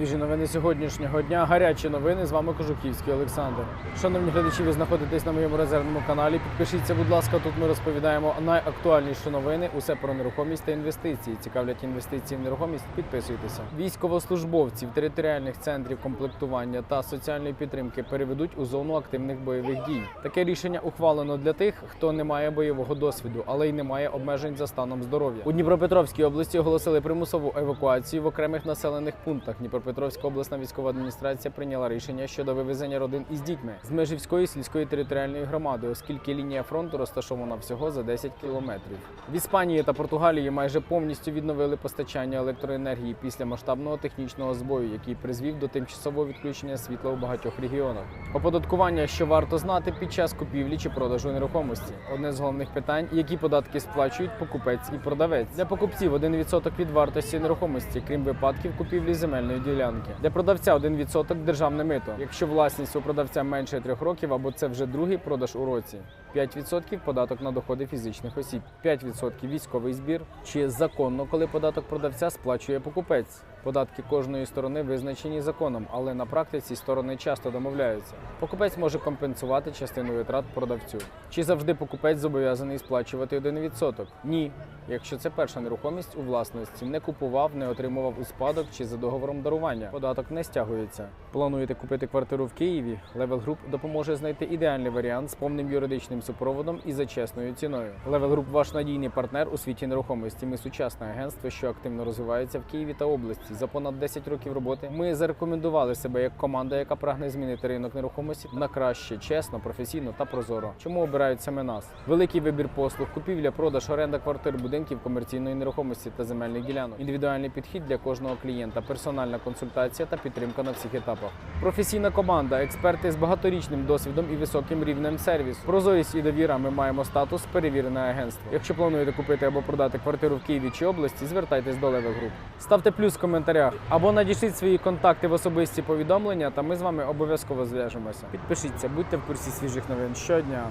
свіжі новини сьогоднішнього дня. Гарячі новини. З вами Кожухівський Олександр. Шановні глядачі, ви знаходитесь на моєму резервному каналі. Підпишіться, будь ласка. Тут ми розповідаємо найактуальніші новини. Усе про нерухомість та інвестиції. Цікавлять інвестиції в нерухомість. Підписуйтеся. Військовослужбовців територіальних центрів комплектування та соціальної підтримки переведуть у зону активних бойових дій. Таке рішення ухвалено для тих, хто не має бойового досвіду, але й не має обмежень за станом здоров'я. У Дніпропетровській області оголосили примусову евакуацію в окремих населених пунктах. Дніпропетровська обласна військова адміністрація прийняла рішення щодо вивезення родин із дітьми з Межівської сільської територіальної громади, оскільки лінія фронту розташована всього за 10 кілометрів. В Іспанії та Португалії майже повністю відновили постачання електроенергії після масштабного технічного збою, який призвів до тимчасового відключення світла у багатьох регіонах. Оподаткування, що варто знати під час купівлі чи продажу нерухомості. Одне з головних питань, які податки сплачують покупець і продавець. Для покупців 1% від вартості нерухомості, крім випадків купівлі земельної ділянки. Для продавця 1% державне мито. Якщо власність у продавця менше трьох років або це вже другий продаж у році. 5% податок на доходи фізичних осіб, 5% військовий збір. Чи законно, коли податок продавця сплачує покупець? Податки кожної сторони визначені законом, але на практиці сторони часто домовляються. Покупець може компенсувати частину витрат продавцю. Чи завжди покупець зобов'язаний сплачувати 1%? Ні. Якщо це перша нерухомість у власності, не купував, не отримував у спадок чи за договором дарування. Податок не стягується. Плануєте купити квартиру в Києві? Level Group допоможе знайти ідеальний варіант з повним юридичним супроводом і за чесною ціною. Level Group – ваш надійний партнер у світі нерухомості. Ми сучасне агентство, що активно розвивається в Києві та області. За понад 10 років роботи ми зарекомендували себе як команда, яка прагне змінити ринок нерухомості на краще, чесно, професійно та прозоро. Чому обирають саме нас? Великий вибір послуг, купівля, продаж, оренда квартир, будинків, комерційної нерухомості та земельних ділянок. Індивідуальний підхід для кожного клієнта, персональна консультація та підтримка на всіх етапах. Професійна команда, експерти з багаторічним досвідом і високим рівнем сервісу. Прозорість і довіра. Ми маємо статус перевірене агентство. Якщо плануєте купити або продати квартиру в Києві чи області, звертайтесь до Level Group. Ставте плюс в коментарях або надішліть свої контакти в особисті повідомлення, та ми з вами обов'язково зв'яжемося. Підпишіться, будьте в курсі свіжих новин щодня.